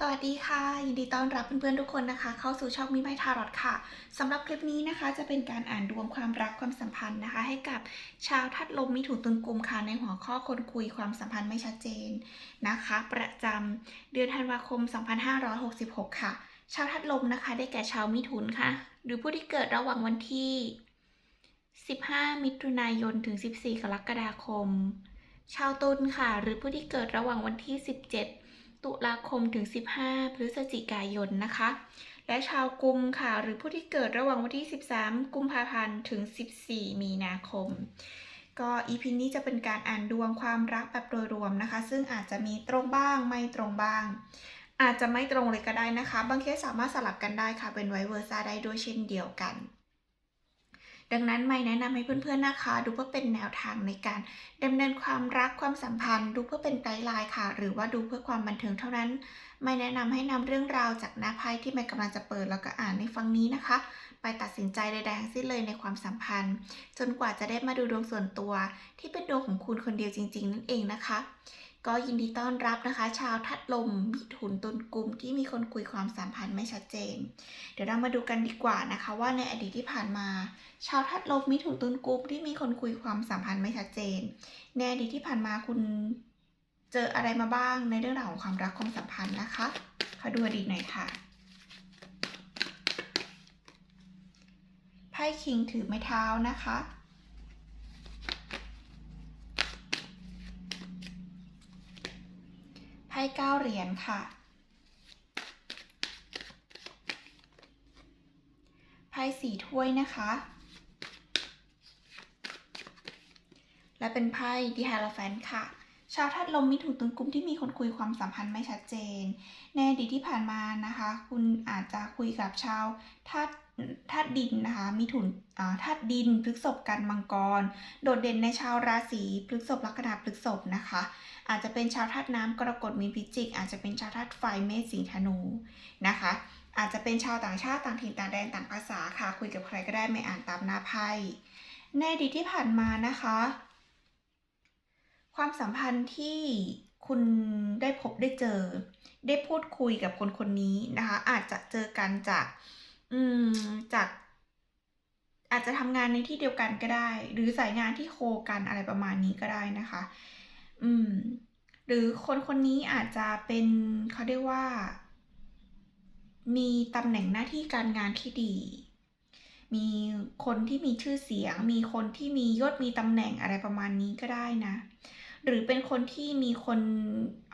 สวัสดีค่ะ ยินดีต้อนรับเพื่อนๆทุกคนนะคะ เข้าสู่ช่องมิไมทารอตค่ะสำหรับคลิปนี้นะคะ จะเป็นการอ่านดวงความรักความสัมพันธ์นะคะ ให้กับชาวทัดลมมิถุนตุลกุมค่ะในหัวข้อคนคุยความสัมพันธ์ไม่ชัดเจนนะคะ ประจำเดือนธันวาคม 2566 ค่ะ ชาวทัดลมนะคะ ได้แก่ชาวมิถุนค่ะ หรือผู้ที่เกิดระหว่างวันที่ 15 มิถุนายนถึง 14 กรกฎาคม ชาวตุลค่ะ หรือผู้ที่เกิดระหว่างวันที่ 17 ตุลาคมถึง 15 พฤศจิกายนนะคะ และชาวกุมค่ะ หรือผู้ที่เกิดระหว่างวันที่ 13 กุมภาพันธ์ถึง 14 มีนาคม ก็อีพีนี้จะเป็นการอ่านดวงความรักแบบโดยรวมนะคะ ซึ่งอาจจะมีตรงบ้างไม่ตรงบ้าง อาจจะไม่ตรงเลยก็ได้นะคะ บางเคสสามารถสลับกันได้ค่ะ เป็นไวเวอร์ซ่าได้ด้วยเช่นเดียวกัน ดังนั้นไม่แนะนำให้เพื่อนๆนะคะ ดูเพื่อเป็นแนวทางในการดำเนินความรักความสัมพันธ์ ดูเพื่อเป็นไกด์ไลน์ค่ะ หรือว่าดูเพื่อความบันเทิงเท่านั้น ไม่แนะนำให้นำเรื่องราวจากหน้าไพ่ที่ไม่กำลังจะเปิดแล้วก็อ่านในฟังนี้นะคะ ไปตัดสินใจใดๆทั้งสิ้นเลยในความสัมพันธ์ จนกว่าจะได้มาดูดวงส่วนตัว ที่เป็นดวงของคุณคนเดียวจริง ๆ นั่นเองนะคะ ก็ยินดีต้อนรับนะคะ ชาวทัดลมมิถุนตุลกุมที่มีคนคุยความสัมพันธ์ไม่ชัดเจน เดี๋ยวเรามาดูกันดีกว่านะคะ ว่าในอดีตที่ผ่านมา ชาวทัดลมมิถุนตุลกุมที่มีคนคุยความสัมพันธ์ไม่ชัดเจนในอดีตที่ผ่านมาคุณเจออะไรมาบ้างในเรื่องราวของความรักความสัมพันธ์นะคะขอดูอดีตหน่อยค่ะไพ่คิงถือไม้เท้านะคะ ไพ่เก้าเหรียญค่ะ ไพ่สี่ถ้วยนะคะ และเป็นไพ่ดีฮาราแฟนค่ะ ชาวทัดลมมิถุนตุลกุมที่มีคนคุยความสัมพันธ์ไม่ชัดเจน ในอดีตที่ผ่านมานะคะ คุณอาจจะคุยกับชาวทั ดทัดดินนะคะมิถุนอ่าทัดดินพฤษภกันมังกร โดดเด่นในชาวราศีพฤษภลัคนาพฤษภนะคะ อาจจะเป็นชาวธาตุน้ำกรกฎมีนพิจิก อาจจะเป็นชาวธาตุไฟเมษสิงธนูนะคะ อาจจะเป็นชาวต่างชาติต่างถิ่นต่างแดนต่างภาษาค่ะ คุยกับใครก็ได้ไม่อ่านตามหน้าไพ่ในอดีตที่ผ่านมานะคะ ความสัมพันธ์ที่คุณได้พบได้เจอ ได้พูดคุยกับคนคนนี้นะคะ อาจจะเจอกันจาก อืม จาก อาจจะทำงานในที่เดียวกันก็ได้ หรือสายงานที่โคกันอะไรประมาณนี้ก็ได้นะคะ อืม หรือคนคนนี้อาจจะเป็นเขาเรียกว่า มีตำแหน่งหน้าที่การงานที่ดี มีคนที่มีชื่อเสียง มีคนที่มียศมีตำแหน่งอะไรประมาณนี้ก็ได้นะ หรือเป็นคนที่มีคน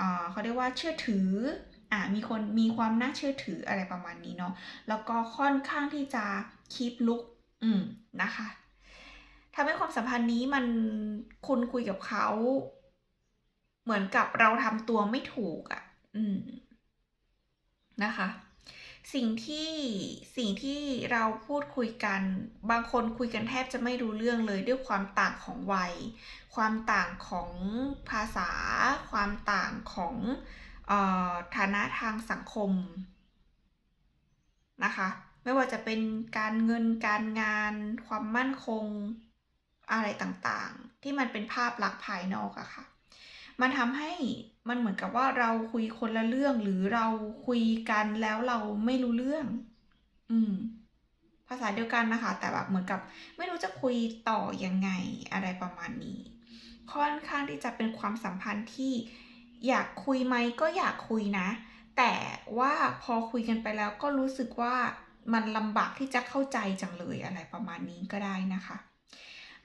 อ่าเขาเรียกว่าเชื่อถือ อ่ามีคนมีความน่าเชื่อถืออะไรประมาณนี้เนาะแล้วก็ค่อนข้างที่จะคีปลุกอืมนะคะทำให้ความสัมพันธ์นี้มันคุณคุยกับเขาเหมือนกับเราทำตัวไม่ถูกอะ่ะ อืม นะคะ สิ่งที่สิ่งที่เราพูดคุยกัน บางคนคุยกันแทบจะไม่รู้เรื่องเลยด้วยความต่างของวัย ความต่างของภาษา ความต่างของ ฐานะทางสังคมนะคะ ไม่ว่าจะเป็นการเงินการงาน ความมั่นคงอะไรต่างๆ ที่มันเป็นภาพลักษณ์ภายนอกอะค่ะ มันทำให้มันเหมือนกับว่าเราคุยคนละเรื่องหรือเราคุยกันแล้วเราไม่รู้เรื่อง อืม ภาษาเดียวกันนะคะ แต่แบบเหมือนกับ ไม่รู้จะคุยต่อยังไงอะไรประมาณนี้ ค่อนข้างที่จะเป็นความสัมพันธ์ที่ อยากคุยไหมก็อยากคุยนะ แต่ว่าพอคุยกันไปแล้วก็รู้สึกว่ามันลำบากที่จะเข้าใจจังเลยอะไรประมาณนี้ก็ได้นะคะ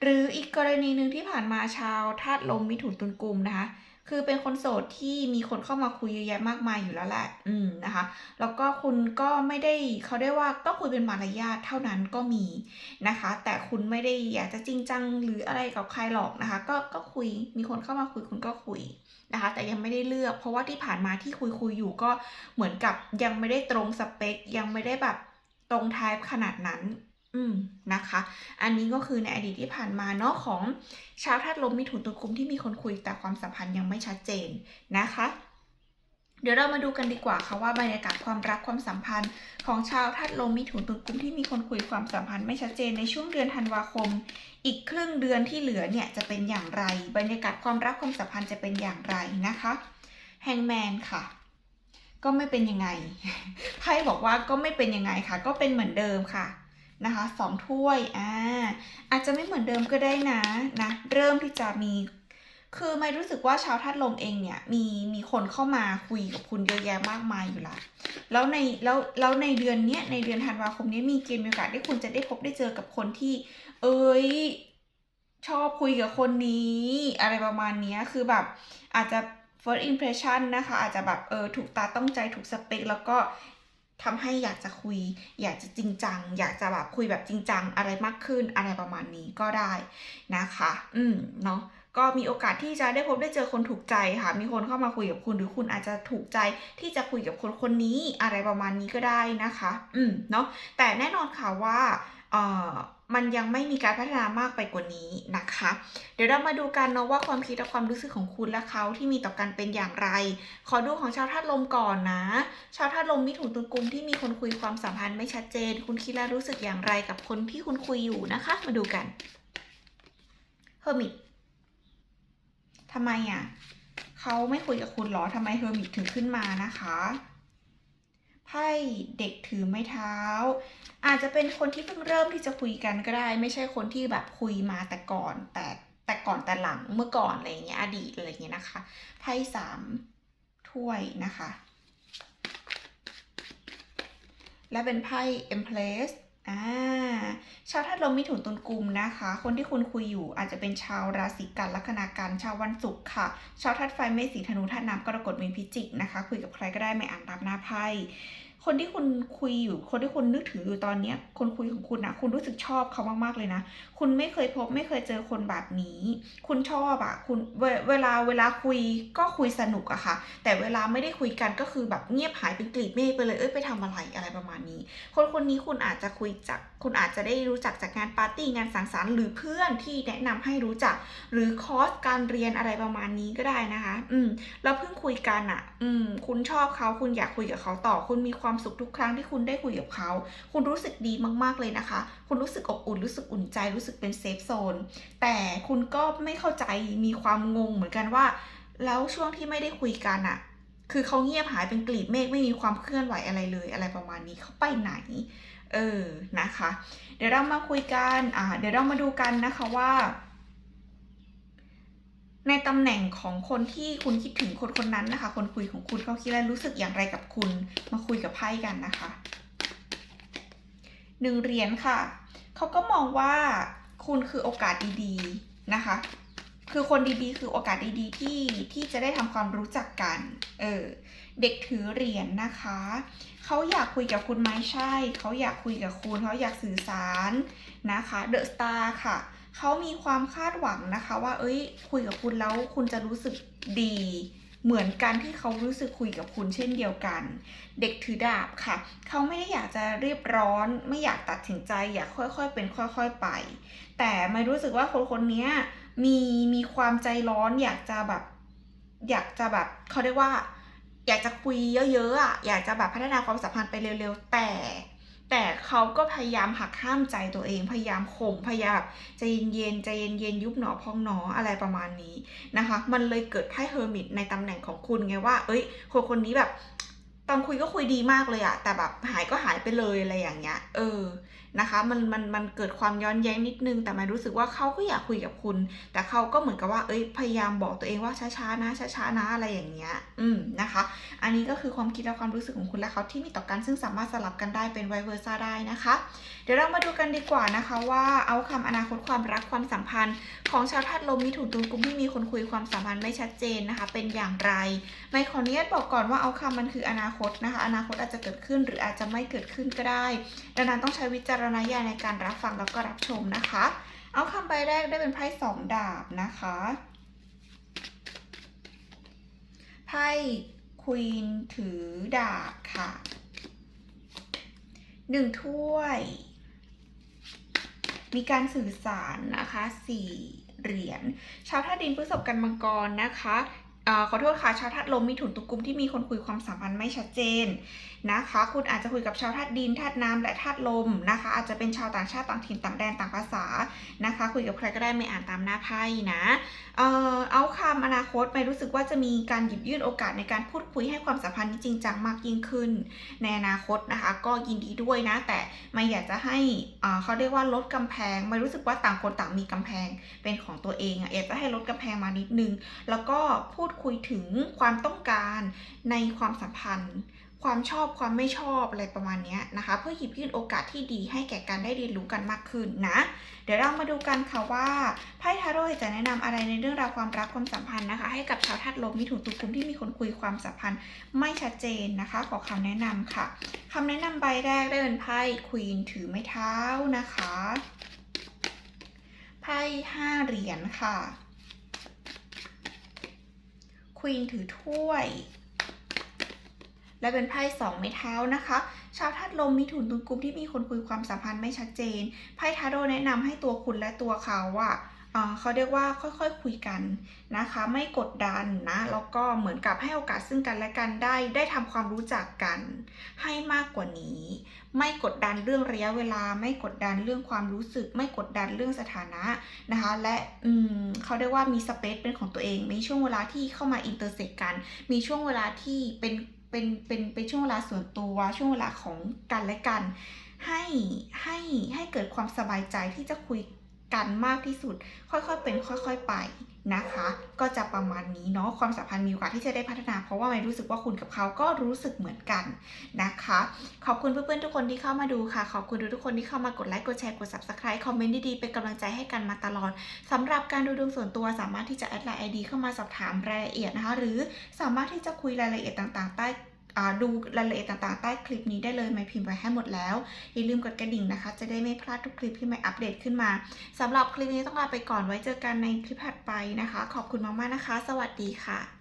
หรืออีกกรณีหนึ่งที่ผ่านมาชาวธาตุลมมิถุนตุลกุมนะคะ คือเป็นคนโสดที่มีคนเข้ามาคุยเยอะแยะมากมายอยู่แล้วแหละ อืมนะคะ แล้วก็คุณก็ไม่ได้เขาได้ว่าก็คุยเป็นมารยาทเท่านั้นก็มีนะคะ แต่คุณไม่ได้อยากจะจริงจังหรืออะไรกับใครหรอกนะคะ ก็ก็คุยมีคนเข้ามาคุยคุณก็คุยนะคะ แต่ยังไม่ได้เลือก เพราะว่าที่ผ่านมาที่คุยคุยอยู่ก็เหมือนกับยังไม่ได้ตรงสเปค ยังไม่ได้แบบตรงไทป์ขนาดนั้น อืมนะคะ อันนี้ก็คือในอดีตที่ผ่านมาเนาะของชาวธาตุลมมิถุนตุลกุมที่มีคนคุยแต่ความสัมพันธ์ยังไม่ชัดเจนนะคะ เดี๋ยวเรามาดูกันดีกว่าค่ะว่าบรรยากาศความรักความสัมพันธ์ของชาวธาตุลมมิถุนตุลกุมที่มีคนคุยความสัมพันธ์ไม่ชัดเจนในช่วงเดือนธันวาคม อีกครึ่งเดือนที่เหลือเนี่ยจะเป็นอย่างไร บรรยากาศความรักความสัมพันธ์จะเป็นอย่างไรนะคะแฮงแมนค่ะก็ไม่เป็นยังไงไพ่บอกว่าก็ไม่เป็นยังไงค่ะ ก็เป็นเหมือนเดิมค่ะ นะคะสองถ้วยอ่าอาจจะไม่เหมือนเดิมก็ได้นะนะเริ่มที่จะมี คือไม่รู้สึกว่าชาวธาตุลมเองเนี่ยมีมีคนเข้ามาคุยกับคุณเยอะแยะมากมายอยู่ละแล้วในแล้วแล้วในเดือนเนี้ยในเดือนธันวาคมนี้มีเกณฑ์มีโอกาสที่คุณจะได้พบได้เจอกับคนที่ เอ้ยชอบคุยกับคนนี้ อะไรประมาณนี้คือแบบอาจจะ first impression นะคะ อาจจะแบบเออถูกตาต้องใจถูกสเปค แล้วก็ ทำให้อยากจะคุย อยากจะจริงจัง อยากจะแบบคุยแบบจริงจังอะไรมากขึ้นอะไรประมาณนี้ก็ได้นะคะ อืมเนาะก็มีโอกาสที่จะได้พบได้เจอคนถูกใจค่ะ มีคนเข้ามาคุยกับคุณหรือคุณอาจจะถูกใจที่จะคุยกับคนคนนี้อะไรประมาณนี้ก็ได้นะคะ อืมเนาะแต่แน่นอนค่ะว่าเอ่อ มันยังไม่มีการพัฒนามากไปกว่านี้นะคะ เดี๋ยวเรามาดูกันเนาะว่าความคิดและความรู้สึกของคุณและเขาที่มีต่อกันเป็นอย่างไร ขอดูของชาวธาตุลมก่อนนะ ชาวธาตุลมมิถุนตุลกุมที่มีคนคุยความสัมพันธ์ไม่ชัดเจน คุณคิดและรู้สึกอย่างไรกับคนที่คุณคุยอยู่นะคะ มาดูกันเฮอร์มิตทำไมอะเขาไม่คุยกับคุณหรอทำไมเฮอร์มิตถึงขึ้นมานะคะ ให้เด็กถือไม้เท้า อาจจะเป็นคนที่เพิ่งเริ่มที่จะคุยกันก็ได้ ไม่ใช่คนที่แบบคุยมาแต่ก่อน แต่แต่ก่อนแต่หลังเมื่อก่อนอะไรอย่างเงี้ยอดีตอะไรอย่างเงี้ยนะคะไพ่สามถ้วยนะคะ และเป็นไพ่ Empress อ่าชาวธาตุลมมิถุนตุลกุมนะคะ คนที่คุณคุยอยู่อาจจะเป็นชาวราศีกันลัคนากันชาววันศุกร์ค่ะ ชาวธาตุไฟเมษสีธนูธาตุน้ำกรกฎมีนพิจิกนะคะ คุยกับใครก็ได้ไม่อ่านตามหน้าไพ่ คนที่คุณคุยอยู่ คนที่คุณนึกถึงอยู่ตอนเนี้ย คนคุยของคุณนะคุณรู้สึกชอบเขามากๆเลยนะ คุณไม่เคยพบไม่เคยเจอคนแบบนี้ คุณชอบอะคุณเวเวลาเวลาคุยก็คุยสนุกอะค่ะ แต่เวลาไม่ได้คุยกันก็คือแบบเงียบหายเป็นกลีบเมฆไปเลย เอ้ยไปทำอะไรอะไรประมาณนี้ คนคนนี้คุณอาจจะคุยจาก คุณอาจจะได้รู้จักจากงานปาร์ตี้งานสังสรรค์หรือเพื่อนที่แนะนำให้รู้จัก หรือคอร์สการเรียนอะไรประมาณนี้ก็ได้นะคะ อืม แล้วเพิ่งคุยกันอะอืม คุณชอบเขาคุณอยากคุยกับเขาต่อ คุณมีความความสุขทุกครั้งที่คุณได้คุยกับเขา คุณรู้สึกดีมากๆเลยนะคะ คุณรู้สึกอบอุ่น รู้สึกอุ่นใจ รู้สึกเป็นเซฟโซน แต่คุณก็ไม่เข้าใจ มีความงงเหมือนกันว่า แล้วช่วงที่ไม่ได้คุยกันอะคือเขาเงียบหายเป็นกลีบเมฆไม่มีความเคลื่อนไหวอะไรเลย อะไรประมาณนี้เขาไปไหน เออ นะคะ เดี๋ยวเรามาคุยกัน อ่า เดี๋ยวเรามาดูกันนะคะว่า ในตำแหน่งของคนที่คุณคิดถึงคนคนนั้นนะคะ คนคุยของคุณเขาคิดและรู้สึกอย่างไรกับคุณ มาคุยกับไพ่กันนะคะหนึ่งเหรียญค่ะ เขาก็มองว่าคุณคือโอกาสดีๆนะคะ คือคนดีๆ คือโอกาสดีๆที่ที่จะได้ทำความรู้จักกัน เออ เด็กถือเหรียญนะคะ เขาอยากคุยกับคุณไหมใช่ เขาอยากคุยกับคุณ เขาอยากสื่อสารนะคะ เดอะสตาร์ค่ะเเขามีความคาดหวังนะคะ ว่า เอ้ย คุยกับคุณแล้วคุณจะรู้สึกดีเหมือนกันที่เขารู้สึกคุยกับคุณเช่นเดียวกัน เด็กถือดาบค่ะ เขาไม่ได้อยากจะรีบร้อน ไม่อยากตัดสินใจ อยากค่อยๆ เป็นค่อยๆไป แต่ไม่รู้สึกว่าคนคนนี้มีมีความใจร้อน อยากจะแบบ อยากจะแบบเขาเรียกว่า อยากจะคุยเยอะๆอะอยากจะแบบพัฒนาความสัมพันธ์ไปเร็วๆ แต่ แต่เขาก็พยายามหักห้ามใจตัวเอง พยายามข่มพยายามแบใจเย็นๆใจเย็นๆยุบหนอพองหนออะไรประมาณนี้นะคะ มันเลยเกิดไพ่เฮอร์มิตในตำแหน่งของคุณไงว่า เอ้ย คนคนนี้แบบ ตอนคุยก็คุยดีมากเลยอะแต่แบบหายก็หายไปเลยอะไรอย่างเงี้ย เออ นะคะมันมันมันเกิดความย้อนแย้งนิดนึง แต่ไม่รู้สึกว่าเขาก็อยากคุยกับคุณ แต่เขาก็เหมือนกับว่าเอ้ยพยายามบอกตัวเองว่าช้าๆนะช้าๆนะอะไรอย่างเงี้ยอืมนะคะ อันนี้ก็คือความคิดและความรู้สึกของคุณและเขาที่มีต่อกันซึ่งสามารถสลับกันได้เป็นไวเวอร์ซ่าได้นะคะ เดี๋ยวเรามาดูกันดีกว่านะคะว่าเอาคำอนาคตความรักความสัมพันธ์ ของชาวธาตุลมมิถุนตุลกุมที่มีคนคุยความสัมพันธ์ไม่ชัดเจนนะคะ เป็นอย่างไรไม่ขออนุญาตบอกก่อนว่าเอาคำมันคืออนาคตนะคะ อนาคตอาจจะเกิดขึ้นหรืออาจจะไม่เกิดขึ้นก็ได้ดังนั้นต้องใช้วิจารณญาณในการรับฟังแล้วก็รับชมนะคะ เอาคำใบแรกได้เป็นไพ่สองดาบนะคะไพ่ควีนถือดาบค่ะหนึ่งถ้วย มีการสื่อสารนะคะสี่เหรียญ ชาวธาตุดินพฤษภกันมังกรนะคะ ขอโทษค่ะชาวธาตุลมมีถุนตุกลุ่มที่มีคนคุยความสัมพันธ์ไม่ชัดเจนนะคะ คุณอาจจะคุยกับชาวธาตุดินธาตุน้ำและธาตุลมนะคะ อาจจะเป็นชาวต่างชาติต่างถิ่นต่างแดนต่างภาษานะคะ คุยกับใครก็ได้ไม่อ่านตามหน้าไพ่นะเออเอาคำอนาคตไม่รู้สึกว่าจะมีการหยิบยื่นโอกาสในการพูดคุยให้ความสัมพันธ์นี้จริงจังมากยิ่งขึ้น ในอนาคตนะคะ ก็ยินดีด้วยนะ แต่ไม่อยากจะให้เขาเรียกว่าลดกำแพงไม่รู้สึกว่าต่างคนต่างมีกำแพงเป็นของตัวเองอะอยากจะให้ลดกำแพงมานิดนึง แล้วก็พูดคุยถึงความต้องการในความสัมพันธ์ ความชอบความไม่ชอบอะไรประมาณนี้นะคะ เพื่อหยิบยื่นโอกาสที่ดีให้แก่การได้เรียนรู้กันมากขึ้นนะ เดี๋ยวเรามาดูกันค่ะว่าไพ่ทาโร่จะแนะนำอะไรในเรื่องราวความรักความสัมพันธ์นะคะ ให้กับชาวธาตุลมมิถุนตุลกุมที่มีคนคุยความสัมพันธ์ไม่ชัดเจนนะคะ ขอคำแนะนำค่ะคำแนะนำใบแรกได้เป็นไพ่ควีนถือไม้เท้านะคะไพ่ห้าเหรียญค่ะ ควีนถือถ้วย และเป็นไพ่สองไม้เท้านะคะ ชาวธาตุลมมีถุนตุนกลุ่มที่มีคนคุยความสัมพันธ์ไม่ชัดเจน ไพ่ทาโร่แนะนำให้ตัวคุณและตัวเขาอะอ่า เขาเรียกว่าค่อยๆคุยกันนะคะ ไม่กดดันนะ แล้วก็เหมือนกับให้โอกาสซึ่งกันและกันได้ ได้ทำความรู้จักกัน ให้มากกว่านี้ ไม่กดดันเรื่องระยะเวลา ไม่กดดันเรื่องความรู้สึก ไม่กดดันเรื่องสถานะนะคะ และอืมเขาเรียกว่ามีสเปซเป็นของตัวเอง มีช่วงเวลาที่เข้ามาอินเตอร์เซ็กกัน มีช่วงเวลาที่เป็นเป็นเป็นเป็นช่วงเวลาส่วนตัวช่วงเวลาของกันและกัน ให้ให้ให้เกิดความสบายใจที่จะคุย กันมากที่สุด ค่อยๆเป็นค่อยๆไปนะคะ ก็จะประมาณนี้เนาะความสัมพันธ์มีโอกาสที่จะได้พัฒนา เพราะว่าไม่รู้สึกว่าคุณกับเขาก็รู้สึกเหมือนกันนะคะ ขอบคุณเพื่อนๆทุกคนที่เข้ามาดูค่ะ ขอบคุณทุกคนที่เข้ามากดไลค์กดแชร์กด subscribe คอมเมนต์ดีๆเป็นกำลังใจให้กันมาตลอดสำหรับการดูดวงส่วนตัวสามารถที่จะแอดไลน์ ID เข้ามาสอบถามรายละเอียดนะคะ หรือสามารถที่จะคุยรายละเอียดต่างๆ ใต้ ดูรายละเอียดต่างๆ ใต้คลิปนี้ได้เลยไม่พิมพ์ไว้ให้หมดแล้ว อย่าลืมกดกระดิ่งนะคะ จะได้ไม่พลาดทุกคลิปที่ไม่อัปเดตขึ้นมาสำหรับคลิปนี้ต้องลาไปก่อนไว้เจอกันในคลิปถัดไปนะคะ ขอบคุณมากๆนะคะ สวัสดีค่ะ